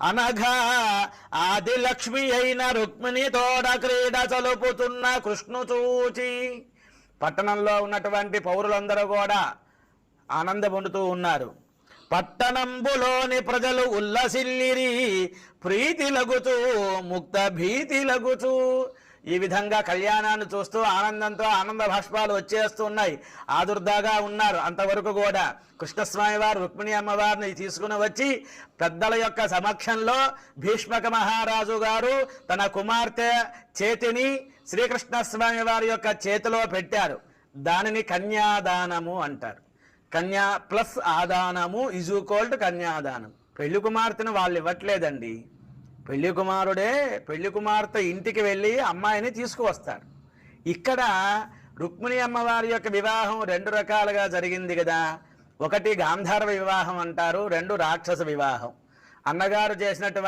అనగా ఆది లక్ష్మి అయిన రుక్మిణి తోడ క్రీడ చలుపుతున్న కృష్ణు చూచి పట్టణంలో ఉన్నటువంటి పౌరులందరూ కూడా ఆనంద పొందుతూ ఉన్నారు. పట్టణంబులోని ప్రజలు ఉల్లసిల్లిరి ప్రీతి లగుచు ముక్త భీతి లగుచు ఈ విధంగా కళ్యాణాన్ని చూస్తూ ఆనందంతో ఆనంద భాష్పాలు వచ్చేస్తున్నాయి ఆదుర్దాగా ఉన్నారు. అంతవరకు కూడా కృష్ణస్వామి వారు రుక్మిణి అమ్మవారిని తీసుకుని వచ్చి పెద్దల యొక్క సమక్షంలో భీష్మక మహారాజు గారు తన కుమార్తె చేతిని శ్రీకృష్ణస్వామి వారి యొక్క చేతిలో పెట్టారు. దానిని కన్యాదానము అంటారు. కన్యా ప్లస్ ఆదానము ఇజ్ ఈక్వల్ టు కన్యాదానం. పెళ్ళి కుమార్తెను వాళ్ళు ఇవ్వట్లేదండి. పెళ్ళి కుమారుడే పెళ్ళి కుమార్తె ఇంటికి వెళ్ళి అమ్మాయిని తీసుకువస్తాడు ఇక్కడ రుక్మిణి అమ్మవారి యొక్క వివాహం రెండు రకాలుగా జరిగింది కదా. ఒకటి గాంధార్వ వివాహం అంటారు రెండు రాక్షస వివాహం. అన్నగారు చేసినటువంటి